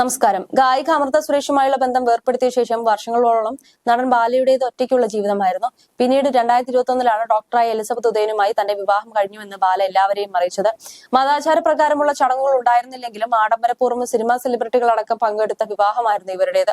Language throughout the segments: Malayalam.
നമസ്കാരം. ഗായിക അമൃത സുരേഷുമായുള്ള ബന്ധം വേർപ്പെടുത്തിയ ശേഷം വർഷങ്ങളോളം നടൻ ബാലയുടേത് ഒറ്റയ്ക്കുള്ള ജീവിതമായിരുന്നു. പിന്നീട് രണ്ടായിരത്തി ഇരുപത്തി ഒന്നിലാണ് ഡോക്ടറായ എലിസബത്ത് ഉദയനുമായി തന്റെ വിവാഹം കഴിഞ്ഞുവെന്ന് ബാല എല്ലാവരെയും അറിയിച്ചത്. മതാചാര പ്രകാരമുള്ള ചടങ്ങുകൾ ഉണ്ടായിരുന്നില്ലെങ്കിലും ആഡംബരപൂർവം സിനിമാ സെലിബ്രിറ്റികളടക്കം പങ്കെടുത്ത വിവാഹമായിരുന്നു ഇവരുടേത്.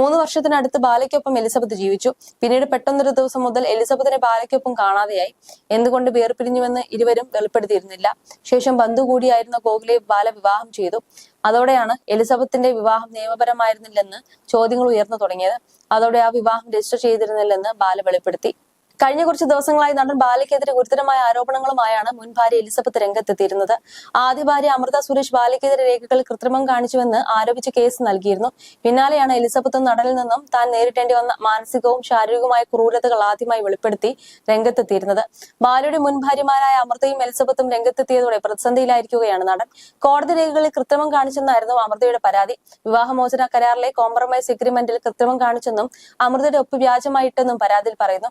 മൂന്ന് വർഷത്തിനടുത്ത് ബാലയ്ക്കൊപ്പം എലിസബത്ത് ജീവിച്ചു. പിന്നീട് പെട്ടെന്നൊരു ദിവസം മുതൽ എലിസബത്തിനെ ബാലയ്ക്കൊപ്പം കാണാതെയായി. എന്തുകൊണ്ട് വേർപിരിഞ്ഞുവെന്ന് ഇരുവരും വെളിപ്പെടുത്തിയിരുന്നില്ല. ശേഷം ബന്ധു കൂടിയായിരുന്ന ഗോകുലെ ബാല വിവാഹം ചെയ്തു. അതോടെയാണ് എലിസബത്തിന്റെ വിവാഹം നിയമപരമായിരുന്നില്ലെന്ന് ചോദ്യങ്ങൾ ഉയർന്നു തുടങ്ങിയത്. അതോടെ ആ വിവാഹം രജിസ്റ്റർ ചെയ്തിരുന്നില്ലെന്ന് ബാല വെളിപ്പെടുത്തി. കഴിഞ്ഞ കുറച്ച് ദിവസങ്ങളായി നടൻ ബാലയ്ക്കെതിരെ ഗുരുതരമായ ആരോപണങ്ങളുമായാണ് മുൻ ഭാര്യ എലിസബത്ത് രംഗത്തെത്തിയിരുന്നത്. ആദ്യ ഭാര്യ അമൃത സുരേഷ് ബാലയ്ക്കെതിരെ രേഖകൾ കൃത്രിമം കാണിച്ചുവെന്ന് ആരോപിച്ച് കേസ് നൽകിയിരുന്നു. പിന്നാലെയാണ് എലിസബത്ത് നടനിൽ നിന്നും താൻ നേരിട്ടേണ്ടി വന്ന മാനസികവും ശാരീരികവുമായ ക്രൂരതകൾ ആദ്യമായി വെളിപ്പെടുത്തി രംഗത്തെത്തിയിരുന്നത്. ബാലയുടെ മുൻ ഭാര്യമാരായ അമൃതയും എലിസബത്തും രംഗത്തെത്തിയതോടെ പ്രതിസന്ധിയിലായിരിക്കുകയാണ് നടൻ. കോടതി രേഖകളിൽ കൃത്രിമം കാണിച്ചെന്നായിരുന്നു അമൃതയുടെ പരാതി. വിവാഹമോചന കരാറിലെ കോംപ്രമൈസ് എഗ്രിമെന്റിൽ കൃത്രിമം കാണിച്ചെന്നും അമൃതയുടെ ഒപ്പ് വ്യാജമായിട്ടെന്നും പരാതിയിൽ പറയുന്നു.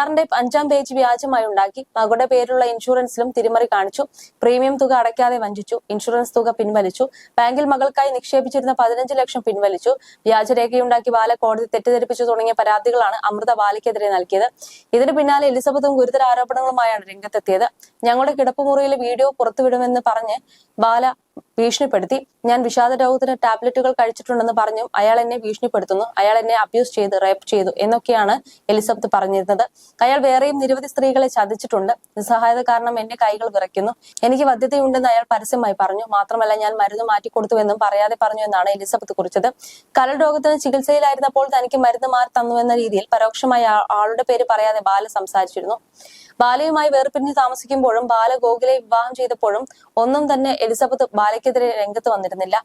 കരാറിന്റെ അഞ്ചാം പേജ് വ്യാജമായി ഉണ്ടാക്കി. മകളുടെ പേരിലുള്ള ഇൻഷുറൻസിലും തിരിമറി കാണിച്ചു. പ്രീമിയം തുക അടയ്ക്കാതെ വഞ്ചിച്ചു. ഇൻഷുറൻസ് തുക പിൻവലിച്ചു. ബാങ്കിൽ മകൾക്കായി നിക്ഷേപിച്ചിരുന്ന പതിനഞ്ച് ലക്ഷം പിൻവലിച്ചു. വ്യാജരേഖയുണ്ടാക്കി ബാല കോടതി തെറ്റിദ്ധരിപ്പിച്ചു തുടങ്ങിയ പരാതികളാണ് അമൃത ബാലയ്ക്കെതിരെ നൽകിയത്. ഇതിന് പിന്നാലെ എലിസബത്തും ഗുരുതര ആരോപണങ്ങളുമായാണ് രംഗത്തെത്തിയത്. ഞങ്ങളുടെ കിടപ്പുമുറിയിലെ വീഡിയോ പുറത്തുവിടുമെന്ന് പറഞ്ഞ് ബാല ഭീഷണിപ്പെടുത്തി. ഞാൻ വിഷാദ രോഗത്തിന് ടാബ്ലറ്റുകൾ കഴിച്ചിട്ടുണ്ടെന്ന് പറഞ്ഞു അയാൾ എന്നെ ഭീഷണിപ്പെടുത്തുന്നു. അയാൾ എന്നെ അബ്യൂസ് ചെയ്ത് റേപ്പ് ചെയ്തു എന്നൊക്കെയാണ് എലിസബത്ത് പറഞ്ഞിരുന്നത്. അയാൾ വേറെയും നിരവധി സ്ത്രീകളെ ചതിച്ചിട്ടുണ്ട്. നിസ്സഹായത കാരണം എന്റെ കൈകൾ വിറയ്ക്കുന്നു. എനിക്ക് വധ്യതയുണ്ടെന്ന് അയാൾ പരസ്യമായി പറഞ്ഞു. മാത്രമല്ല ഞാൻ മരുന്ന് മാറ്റിക്കൊടുത്തുവെന്നും പറയാതെ പറഞ്ഞു എന്നാണ് എലിസബത്ത് കുറിച്ചത്. കരൾ രോഗത്തിന് ചികിത്സയിലായിരുന്നപ്പോൾ തനിക്ക് മരുന്ന് മാറി എന്ന രീതിയിൽ പരോക്ഷമായി ആളുടെ പേര് പറയാതെ ബാല സംസാരിച്ചിരുന്നു. ബാലയുമായി വേർപിരിഞ്ഞ് താമസിക്കുമ്പോഴും ബാല ഗോകുലെ വിവാഹം ചെയ്തപ്പോഴും ഒന്നും തന്നെ എലിസബത്ത് ബാലയ്ക്കെതിരെ രംഗത്ത് വന്നിരുന്നില്ല.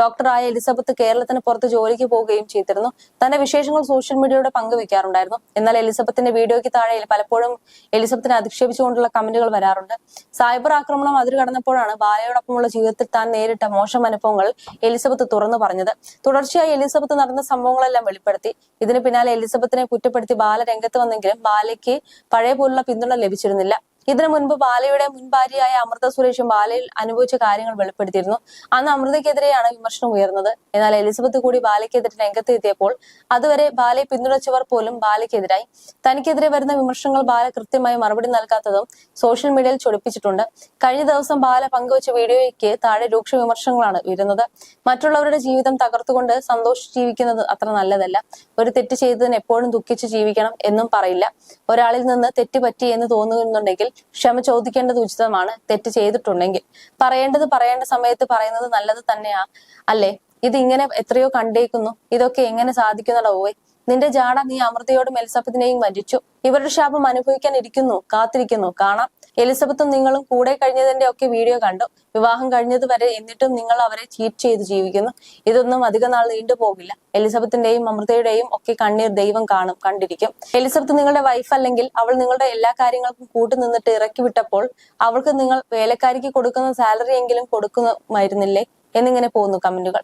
ഡോക്ടറായ എലിസബത്ത് കേരളത്തിന് പുറത്ത് ജോലിക്ക് പോവുകയും ചെയ്തിരുന്നു. തന്റെ വിശേഷങ്ങൾ സോഷ്യൽ മീഡിയയുടെ പങ്കുവെക്കാറുണ്ടായിരുന്നു. എന്നാൽ എലിസബത്തിന്റെ വീഡിയോയ്ക്ക് താഴെ പലപ്പോഴും എലിസബത്തിനെ അധിക്ഷേപിച്ചുകൊണ്ടുള്ള കമന്റുകൾ വരാറുണ്ട്. സൈബർ ആക്രമണം അതിർ കടന്നപ്പോഴാണ് ബാലയോടൊപ്പമുള്ള ജീവിതത്തിൽ താൻ നേരിട്ട മോശം അനുഭവങ്ങൾ എലിസബത്ത് തുറന്നു പറഞ്ഞത്. തുടർച്ചയായി എലിസബത്ത് നടന്ന സംഭവങ്ങളെല്ലാം വെളിപ്പെടുത്തി. ഇതിന് പിന്നാലെ എലിസബത്തിനെ കുറ്റപ്പെടുത്തി ബാല രംഗത്ത് വന്നെങ്കിലും ബാലയ്ക്ക് പഴയ പോലുള്ള പിന്തുണ ലഭിച്ചിരുന്നില്ല. ഇതിനു മുൻപ് ബാലയുടെ മുൻ ഭാര്യയായ അമൃത സുരേഷും ബാലയിൽ അനുഭവിച്ച കാര്യങ്ങൾ വെളിപ്പെടുത്തിയിരുന്നു. അന്ന് അമൃതയ്ക്കെതിരെയാണ് വിമർശനം ഉയർന്നത്. എന്നാൽ എലിസബത്ത് കൂടി ബാലയ്ക്കെതിരെ രംഗത്തെത്തിയപ്പോൾ അതുവരെ ബാലയെ പിന്തുണച്ചവർ പോലും ബാലയ്ക്കെതിരായി. തനിക്കെതിരെ വരുന്ന വിമർശനങ്ങൾ ബാല കൃത്യമായി മറുപടി നൽകാത്തതും സോഷ്യൽ മീഡിയയിൽ ചൊടിപ്പിച്ചിട്ടുണ്ട്. കഴിഞ്ഞ ദിവസം ബാല പങ്കുവച്ച വീഡിയോയ്ക്ക് താഴെ രൂക്ഷ വിമർശനങ്ങളാണ് ഉയരുന്നത്. മറ്റുള്ളവരുടെ ജീവിതം തകർത്തുകൊണ്ട് സന്തോഷിച്ച് ജീവിക്കുന്നത് അത്ര നല്ലതല്ല. ഒരു തെറ്റ് ചെയ്തതിന് എപ്പോഴും ദുഃഖിച്ച് ജീവിക്കണം എന്നും പറയില്ല. ഒരാളിൽ നിന്ന് തെറ്റ് പറ്റി എന്ന് തോന്നുന്നുണ്ടെങ്കിൽ ക്ഷമ ചോദിക്കേണ്ടത് ഉചിതമാണ്. തെറ്റ് ചെയ്തിട്ടുണ്ടെങ്കിൽ. പറയേണ്ടത് പറയേണ്ട സമയത്ത് പറയുന്നത് നല്ലത് തന്നെയാ. അല്ലേ? ഇത് ഇങ്ങനെ എത്രയോ കണ്ടേക്കുന്നു. ഇതൊക്കെ എങ്ങനെ സാധിക്കുന്നടവേ നിന്റെ ജാട നീ അമൃതയോടും എലിസബത്തിനെയും വഞ്ചിച്ചു. ഇവരുടെ ശാപം അനുഭവിക്കാൻ ഇരിക്കുന്നു കാത്തിരിക്കുന്നു. കാണാം. എലിസബത്തും നിങ്ങളും കൂടെ കഴിഞ്ഞതിന്റെ ഒക്കെ വീഡിയോ കണ്ടു. വിവാഹം കഴിഞ്ഞതുവരെ എന്നിട്ടും നിങ്ങൾ അവരെ ചീറ്റ് ചെയ്ത് ജീവിക്കുന്നു. ഇതൊന്നും അധിക നാൾ നീണ്ടു പോകില്ല. എലിസബത്തിന്റെയും അമൃതയുടെയും ഒക്കെ കണ്ണീർ ദൈവം കാണും കണ്ടിരിക്കും. എലിസബത്ത് നിങ്ങളുടെ വൈഫ് അല്ലെങ്കിൽ അവൾ നിങ്ങളുടെ എല്ലാ കാര്യങ്ങൾക്കും കൂട്ടു നിന്നിട്ട് ഇറക്കി വിട്ടപ്പോൾ അവൾക്ക് നിങ്ങൾ വേലക്കാരിക്ക് കൊടുക്കുന്ന സാലറി എങ്കിലും കൊടുക്കുമായിരുന്നില്ലേ? എന്നിങ്ങനെ പോകുന്നു കമന്റുകൾ.